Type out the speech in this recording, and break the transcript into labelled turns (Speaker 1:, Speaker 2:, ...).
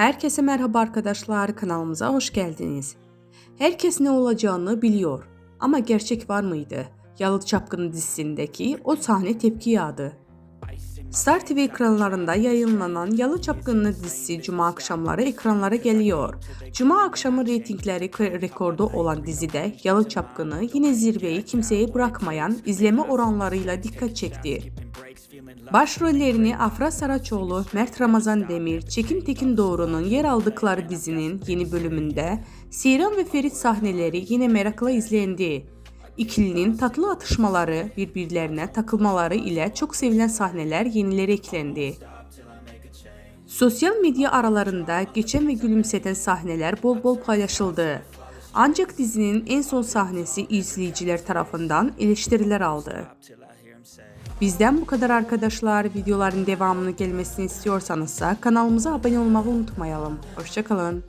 Speaker 1: Herkese merhaba arkadaşlar, kanalımıza hoş geldiniz. Herkes ne olacağını biliyor ama gerçek var mıydı? Yalı Çapkını dizisindeki o sahne tepki yağdı. Star TV ekranlarında yayınlanan Yalı Çapkını dizisi Cuma akşamları ekranlara geliyor. Cuma akşamı reytingleri rekordu olan dizide Yalı Çapkını yine zirveyi kimseye bırakmayan izleme oranlarıyla dikkat çekti. Başrollerini Afra Saraçoğlu, Mert Ramazan Demir, Çekim Tekin Doğru'nun yer aldıkları dizinin yeni bölümünde Seyran ve Ferit sahneleri yine merakla izlendi. İkilinin tatlı atışmaları, birbirlerine takılmaları ile çok sevilen sahneler yenileri eklendi. Sosyal medya aralarında geçen ve gülümseten sahneler bol bol paylaşıldı. Ancak dizinin en son sahnesi izleyiciler tarafından eleştiriler aldı. Bizden bu kadar arkadaşlar. Videoların devamını gelmesini istiyorsanız da kanalımıza abone olmayı unutmayalım. Hoşçakalın.